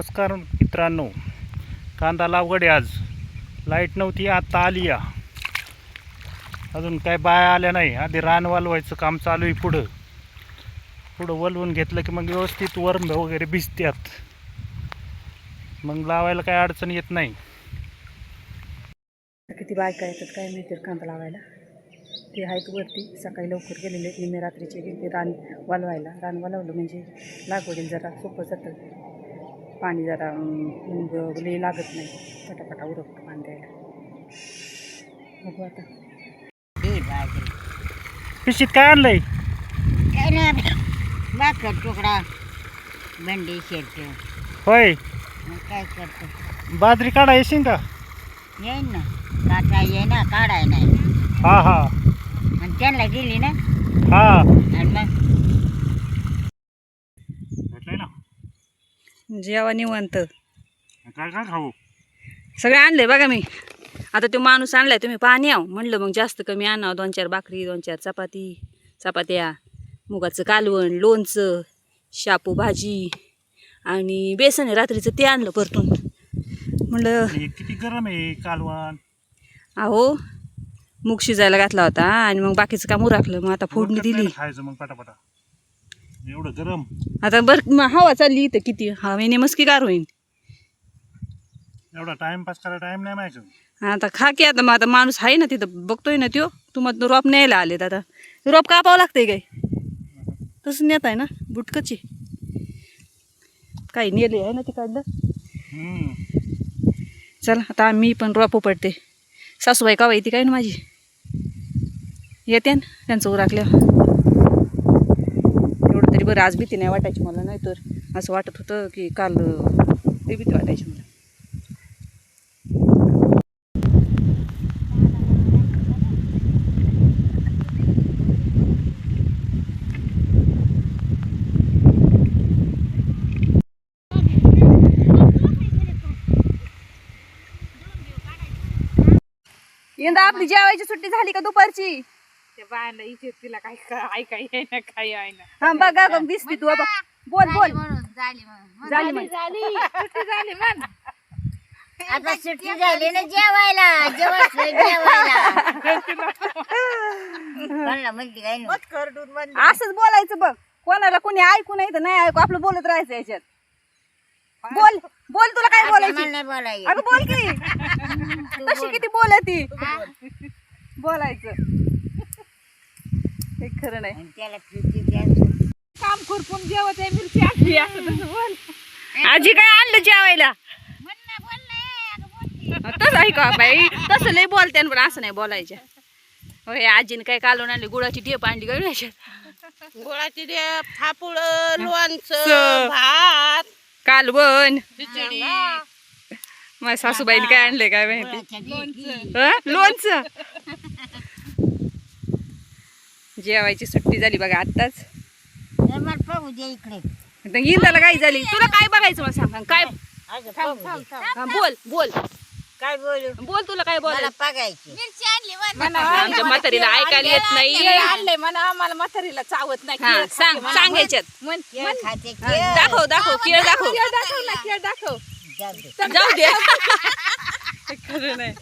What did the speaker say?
नमस्कार मित्रांनो. कांदा लावगडे आहे आज. लाइट नव्हती आत्ता आली या. अजून काय बाया आल्या नाही. आधी रान वालवायचं काम चालू आहे पुढं. पुढं वलवून घेतलं की मग व्यवस्थित वरंब वगैरे भिजत्यात. मग लावायला काय अडचण येत नाही. किती बायका येतात काय माहिती कांदा लावायला? ते आहेत वरती. सकाळी लवकर गेलेले. निम्मे रात्रीचे गेले रान वालवायला. रान वालवलं म्हणजे लागवडीला जरा सोपं जातं. पाणी जरा मग लई लागत नाही. पटापटा उरकतं पाणी द्यायला. बघू आता. पिशीत काय आणलंय? भाकर तुकडा भेंडी शेट. होय. काय करतो? बाजरी काढा येशील का? येईन ना. काटा ये ना काढाय नाही. हा हा. आणि त्यांना दिली ना? हा. आणि मग भेटलंय ना जेव्हा निवंत. काय काय खाऊ? सगळे आणले बघा मी. आता तो माणूस आणलाय तुम्ही पाणी आव म्हणलं मग जास्त कमी आणावं दोन चार भाकरी दोन चार चपाती चपात्या मुगाचं कालवण लोणचं शापू भाजी आणि बेसन आहे रात्रीचं ते आणलं परतून. म्हणलं किती गरम आहे कालवण? अहो मूग शिजायला घातला होता आणि मग बाकीचं काम उरकलं मग आता फोडणी दिली. खायचं मग पटापटा. एवढं गरम. आता बरं हवा चालली इथं किती? हवेने मस्की गार होईन. एवढा टाइमपास करायला टाइम नाही माहिती आता खा की आता मग आता माणूस आहे ना तिथं बघतोय ना त्यो. तुम्हाला रोप न्यायला आलेत आता. रोप कापावं लागतंय काय? तसं नेत आहे ना बुटकची. काही नेले आहे ना तिकडलं हम्म. चला आता मी पण रोप पडते सासूबाई का येते काय ना माझी? येते ना त्यांचं उराकल्या म्हणजे बरं आज भीती नाही वाटायची मला नाही तर असं वाटत होतं की काल ते भीती वाटायची मला. यंदा आपली जेवायची सुट्टी झाली का दुपारची? त्या बायांना इथे तिला ऐकाय ना काही आहे ना. हा बघा बघ दिसती तू बघ. बोल बोल. म्हणून झाली म्हणून. झाली म्हण. झाली. सुट्टी झाली म्हण. आता सुट्टी झाली ना जेवायला. जेवायचं जेवायला. कोणाला म्हणते काय नाही. असंच बोलायचं बघ. कोणाला कोणी ऐकू नाही तर नाही ऐकू. आपलं बोलत राहायचं याच्यात. बोल बोल तुला काय मला बोलायची? नाही बोलायचं. अगं बोल की. तशी किती बोलती? बोलायचं. हे खरं नाही. त्याला द्यायचं काम खुरपून जेवत आहे मिरची आणली असं तसं बोल. आजी काय आणलं जेवायला? तसं ऐका बाई? तसं लय बोलते पण असं नाही बोलायच्या होय आजीने काय कालवून आणली? गुळाची टेप आणली काय गोळाची दे फापुळ. लोणचं भात कालवण. खिचडी. माझ्या सासूबाईने काय आणले काय माहिती. हं? लोणचं. जेवायची सुट्टी झाली बघा आत्ताच. मला पाहू दे इकडे. इंदाला काय झाली? तुला काय बघायचं मला सांग? काय पाहू दे. हा, बोल बोल. काय बोलू? बोल तुला काय मला बोलायचं बघायची आमच्या म्हातारीला ऐकायला येत नाही आणलंय म्हणा आम्हाला म्हातारीला चावत नाही. हा केळ सांग खाते म्हणा. सांग ह्याच्यात. म्हण केळ खाते केळ. दाखव दाखव केळ दाखव. केळ दाखव ना केळ दाखव. जाऊ दे. जाऊ दे. खरं नाही.